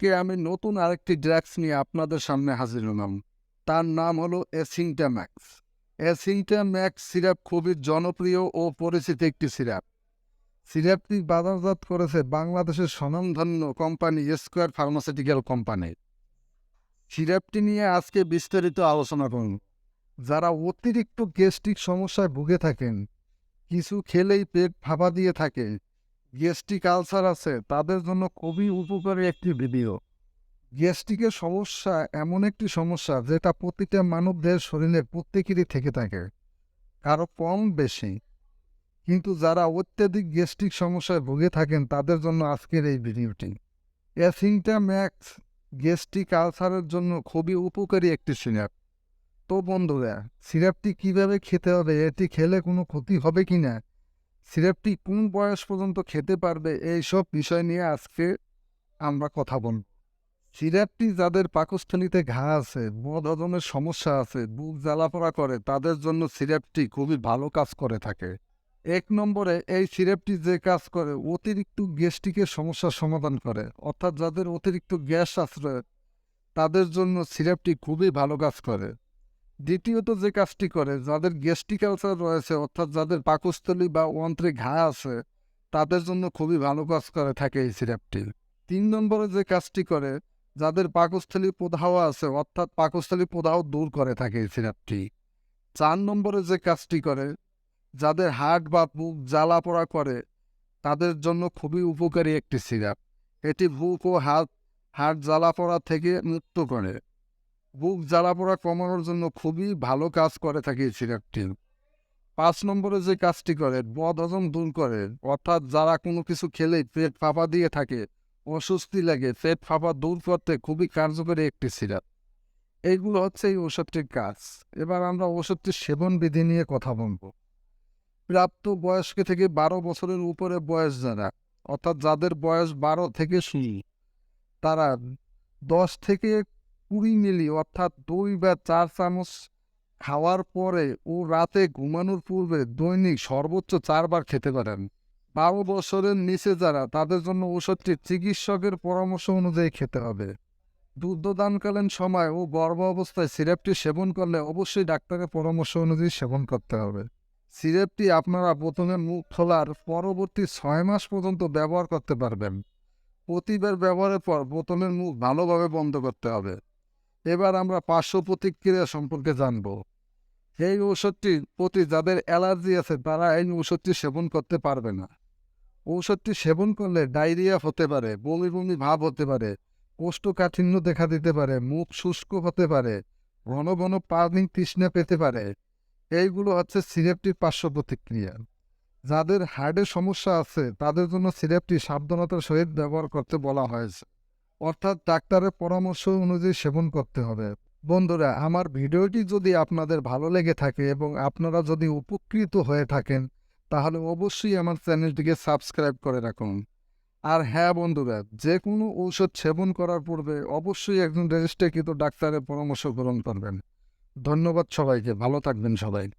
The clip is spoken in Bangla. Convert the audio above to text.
আজকে আমি নতুন আরেকটি ড্রাগস নিয়ে আপনাদের সামনে হাজির হলাম। তার নাম হলো এসিংটা ম্যাক্স এসিংটা ম্যাক্স সিরাপ খুবই জনপ্রিয় ও পরিচিত একটি সিরাপ। সিরাপটি বাজারজাত করেছে বাংলাদেশের স্বনামধন্য কোম্পানি স্কোয়ার ফার্মাসিউটিক্যাল কোম্পানি সিরাপটি নিয়ে আজকে বিস্তারিত আলোচনা করুন যারা অতিরিক্ত গ্যাস্ট্রিক সমস্যায় ভুগে থাকেন, কিছু খেলেই পেট ফাঁপা দিয়ে থাকে গ্যাস্ট্রিক আলসার আছে, তাদের জন্য খুবই উপকারী একটি ভিডিও গ্যাস্ট্রিকের সমস্যা, এমন একটি সমস্যা যেটা প্রতিটা মানবদের শরীরে প্রত্যেকেরই থেকে থাকে, কারও কম, বেশি। কিন্তু যারা অত্যাধিক গ্যাস্ট্রিক সমস্যায় ভুগে থাকেন, তাদের জন্য আজকের এই ভিডিওটি অ্যাসিংটা ম্যাক্স গ্যাস্ট্রিক আলসারের জন্য খুবই উপকারী একটি সিরাপ। তো বন্ধুরা, সিরাপটি কীভাবে খেতে হবে, এটি খেলে কোনো ক্ষতি হবে কি না সিরাপটি কোন বয়স পর্যন্ত খেতে পারবে এই সব বিষয় নিয়ে আজকে আমরা কথা বলব। সিরাপটি যাদের পাকস্থলীতে ঘা আছে মদ হজমের সমস্যা আছে, বুক জ্বালাপোড়া করে, তাদের জন্য সিরাপটি খুবই ভালো কাজ করে থাকে। এক নম্বরে, এই সিরাপটি যে কাজ করে, অতিরিক্ত গ্যাস্ট্রিকের সমস্যার সমাধান করে। অর্থাৎ যাদের অতিরিক্ত গ্যাস আশ্রয়, তাদের জন্য সিরাপটি খুবই ভালো কাজ করে। দ্বিতীয়ত যে কাজটি করে, যাদের গ্যাস্ট্রিক আলসার রয়েছে, অর্থাৎ যাদের পাকস্থলী বা অন্ত্রে ঘা আছে, তাদের জন্য খুবই ভালো কাজ করে থাকে এই সিরাপটি। তিন নম্বরে যে কাজটি করে, যাদের পাকস্থলী প্রদাহ আছে, অর্থাৎ পাকস্থলী প্রদাহ দূর করে থাকে এই সিরাপটি। চার নম্বরে যে কাজটি করে, যাদের হার্ট বা বুক জ্বালা পোড়া করে, তাদের জন্য খুবই উপকারী একটি সিরাপ। এটি বুক ও হাত হার্ট জ্বালা পোড়া থেকে মুক্ত করে। বুক জ্বালাপোড়া কমানোর জন্য খুবই ভালো কাজ করে থাকে সিরাপটি পাঁচ নম্বরে যে কাজটি করে বদ হজম দূর করে অর্থাৎ যারা কোনো কিছু খেলেই পেট ফাঁপা দিয়ে থাকে, অস্বস্তি লাগে, পেট ফাঁপা দূর করতে খুবই কার্যকরী একটি সিরাপ এইগুলো হচ্ছে এই ওষুধটির কাজ। এবার আমরা ওষুধটির সেবন বিধি নিয়ে কথা বলব। প্রাপ্ত বয়স্ক থেকে বারো বছরের উপরে বয়স যারা, অর্থাৎ যাদের বয়স বারো থেকে শুরু, তারা দশ থেকে কুড়ি মিলি, অর্থাৎ দুই বা চার চামচ খাওয়ার পরে ও রাতে ঘুমানোর পূর্বে দৈনিক সর্বোচ্চ চারবার খেতে পারেন। বারো বছরের নিচে যারা, তাদের জন্য ওষুধটি চিকিৎসকের পরামর্শ অনুযায়ী খেতে হবে। দুগ্ধদানকালীন সময় ও গর্ভ অবস্থায় সিরাপটি সেবন করলে অবশ্যই ডাক্তারের পরামর্শ অনুযায়ী সেবন করতে হবে। সিরাপটি আপনারা প্রথমে মুখ খোলার পরবর্তী ছয় মাস পর্যন্ত ব্যবহার করতে পারবেন। প্রতিবার ব্যবহারের পর বোতলের মুখ ভালোভাবে বন্ধ করতে হবে। এবার আমরা পার্শ্ব প্রতিক্রিয়া সম্পর্কে জানব। এই ঔষধটির প্রতি যাদের অ্যালার্জি আছে, তারা এই ঔষধটি সেবন করতে পারবে না। ঔষধটি সেবন করলে ডায়রিয়া হতে পারে বমি বমি ভাব হতে পারে, কোষ্ঠকাঠিন্য দেখা দিতে পারে, মুখ শুষ্ক হতে পারে, ঘন ঘন পানি তৃষ্ণা পেতে পারে। এইগুলো হচ্ছে সিরাপটির পার্শ্ব প্রতিক্রিয়া যাদের হার্টের সমস্যা আছে, তাদের জন্য সিরাপটি সাবধানতার সহিত ব্যবহার করতে বলা হয়েছে। অর্থাৎ ডাক্তারের পরামর্শ অনুযায়ী সেবন করতে হবে। বন্ধুরা, আমার ভিডিওটি যদি আপনাদের ভালো লেগে থাকে এবং আপনারা যদি উপকৃত হয়ে থাকেন, তাহলে অবশ্যই আমার চ্যানেলটিকে সাবস্ক্রাইব করে রাখুন। আর হ্যাঁ বন্ধুরা যে কোনো ঔষধ সেবন করার পূর্বে অবশ্যই একজন রেজিস্ট্রিকৃত ডাক্তারের পরামর্শ গ্রহণ করবেন। ধন্যবাদ সবাইকে, ভালো থাকবেন সবাই।